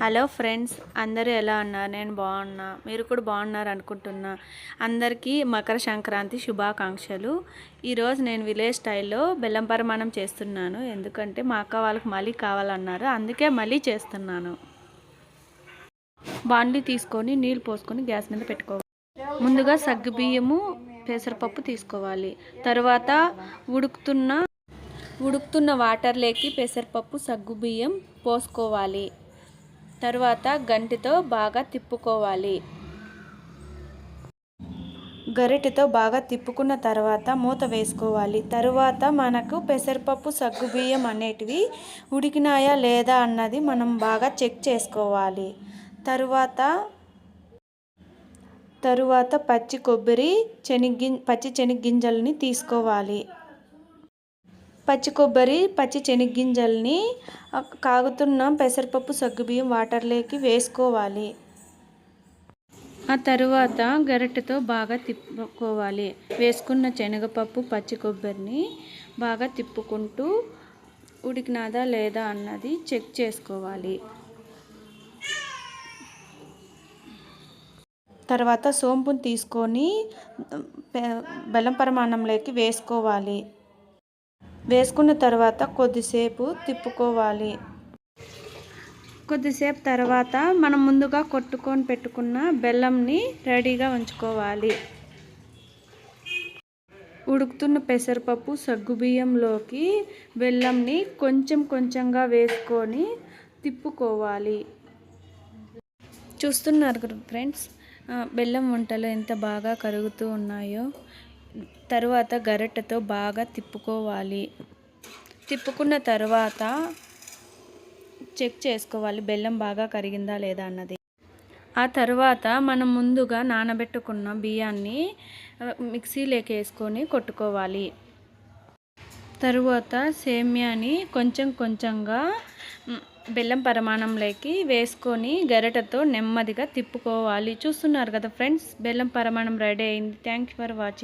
Hello friends అందరూ ఎలా ఉన్నారు? నేను బాగున్నా. మీరు కూడా బాగున్నారు అనుకుంటున్నా. అందరికీ మకర సంక్రాంతి శుభాకాంక్షలు. ఈరోజు నేను విలేజ్ స్టైల్లో బెల్లం పరిమాణం చేస్తున్నాను. ఎందుకంటే మా అక్క వాళ్ళకి మళ్ళీ కావాలన్నారు. అందుకే మళ్ళీ చేస్తున్నాను. బాండ్లీ తీసుకొని నీళ్ళు పోసుకొని గ్యాస్ మీద పెట్టుకోవాలి. ముందుగా సగ్గుబియ్యము పెసరపప్పు తీసుకోవాలి. తర్వాత ఉడుకుతున్న ఉడుకుతున్న వాటర్లోకి పెసరపప్పు సగ్గుబియ్యం పోసుకోవాలి. తర్వాత గంటితో బాగా తిప్పుకోవాలి. గరిటెతో బాగా తిప్పుకున్న తర్వాత మూత వేసుకోవాలి. తరువాత మనకు పెసరపప్పు సగ్గుబియ్యం అనేటివి ఉడికినాయా లేదా అన్నది మనం బాగా చెక్ చేసుకోవాలి. తరువాత తరువాత పచ్చి కొబ్బరి చెనిగ్గి పచ్చి చెనిగ్గింజల్ని తీసుకోవాలి. పచ్చి కొబ్బరి పచ్చి శనగ్గింజల్ని కాగుతున్న పెసరపప్పు సగ్గుబియ్యం వాటర్లోకి వేసుకోవాలి. ఆ తరువాత గరిటెతో బాగా తిప్పుకోవాలి. వేసుకున్న శనగపప్పు పచ్చి కొబ్బరిని బాగా తిప్పుకుంటూ ఉడికినాదా లేదా అన్నది చెక్ చేసుకోవాలి. తర్వాత సోంపుని తీసుకొని బెల్లం పరిమాణంలోకి వేసుకోవాలి. వేసుకున్న తర్వాత కొద్దిసేపు తిప్పుకోవాలి. కొద్దిసేపు తర్వాత మనం ముందుగా కొట్టుకొని పెట్టుకున్న బెల్లంని రెడీగా ఉంచుకోవాలి. ఉడుకుతున్న పెసరపప్పు సగ్గుబియ్యంలోకి బెల్లంని కొంచెం కొంచెంగా వేసుకొని తిప్పుకోవాలి. చూస్తున్నారు ఫ్రెండ్స్ బెల్లం వంటలు ఎంత బాగా కరుగుతూ ఉన్నాయో. తరువాత గరిటెతో బాగా తిప్పుకోవాలి. తిప్పుకున్న తర్వాత చెక్ చేసుకోవాలి బెల్లం బాగా కరిగిందా లేదా అన్నది. ఆ తర్వాత మనం ముందుగా నానబెట్టుకున్న బియ్యాన్ని మిక్సీలోకి వేసుకొని కొట్టుకోవాలి. తరువాత సేమ్యాని కొంచెం కొంచెంగా బెల్లం పరిమాణంలోకి వేసుకొని గరిటతో నెమ్మదిగా తిప్పుకోవాలి. చూస్తున్నారు కదా ఫ్రెండ్స్ బెల్లం పరిమాణం రెడీ అయింది. Thank for watching.